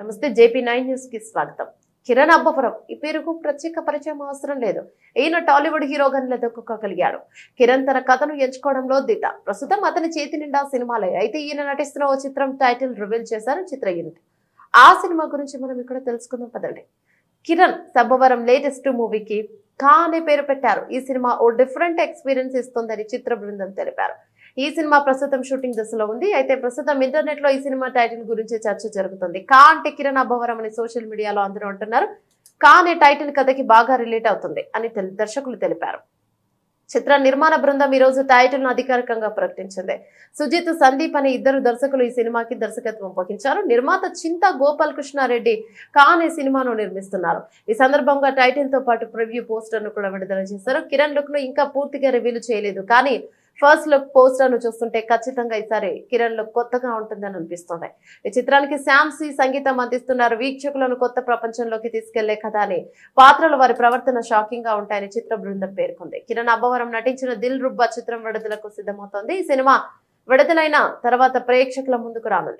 నమస్తే JP nine న్యూస్కి స్వాగతం. కిరణ్ అబ్బవరం ఈ పేరుకు ప్రత్యేక పరిచయం అవసరం లేదు. ఈయన టాలీవుడ్ హీరోగా నిలదొక్కగలిగాడు కిరణ్ తన కథను ఎంచుకోవడంలో దిత ప్రస్తుతం అతని చేతి నిండా సినిమాలే. అయితే ఈయన నటిస్తున్న ఓ చిత్రం టైటిల్ రివీల్ చేశారు చిత్ర యూనిట్ ఆ సినిమా గురించి మనం ఇక్కడ తెలుసుకుందాం పదండి. కిరణ్ సబ్బవరం లేటెస్ట్ మూవీకి కా అనే పేరు పెట్టారు. ఈ సినిమా ఓ డిఫరెంట్ ఎక్స్పీరియన్స్ ఇస్తుందని చిత్ర బృందం తెలిపారు. ఈ సినిమా ప్రస్తుతం షూటింగ్ దశలో ఉంది. అయితే ప్రస్తుతం ఇంటర్నెట్లో ఈ సినిమా టైటిల్ గురించి చర్చ జరుగుతుంది. కా అంటే కిరణ్ అబ్బవరం అని సోషల్ మీడియాలో అందరూ అంటున్నారు. కా అనే టైటిల్ కథకి బాగా రిలేట్ అవుతుంది అని దర్శకులు తెలిపారు. చిత్ర నిర్మాణ బృందం ఈ రోజు టైటిల్ను అధికారికంగా ప్రకటించింది. సుజిత్ సందీప్ అనే ఇద్దరు దర్శకులు ఈ సినిమాకి దర్శకత్వం వహించారు. నిర్మాత చింత గోపాల్ కృష్ణారెడ్డి కా అనే సినిమాను నిర్మిస్తున్నారు. ఈ సందర్భంగా టైటిల్తో పాటు ప్రివ్యూ పోస్టర్ను కూడా విడుదల చేశారు. కిరణ్ లుక్ను ఇంకా పూర్తిగా రివీల్ చేయలేదు. కానీ ఫస్ట్ లుక్ పోస్టర్ను చూస్తుంటే ఖచ్చితంగా ఈసారి కిరణ్ లుక్ కొత్తగా ఉంటుందని అనిపిస్తుంది. ఈ చిత్రానికి శామ్ సి సంగీతం అందిస్తున్నారు. వీక్షకులను కొత్త ప్రపంచంలోకి తీసుకెళ్ళే కథ అని పాత్రలు వారి ప్రవర్తన షాకింగ్గా ఉంటాయని చిత్ర బృందం పేర్కొంది. కిరణ్ అబ్బవరం నటించిన దిల్ రుబ్బా చిత్రం విడుదలకు సిద్ధమవుతోంది. ఈ సినిమా విడుదలైన తర్వాత ప్రేక్షకుల ముందుకు రానుంది.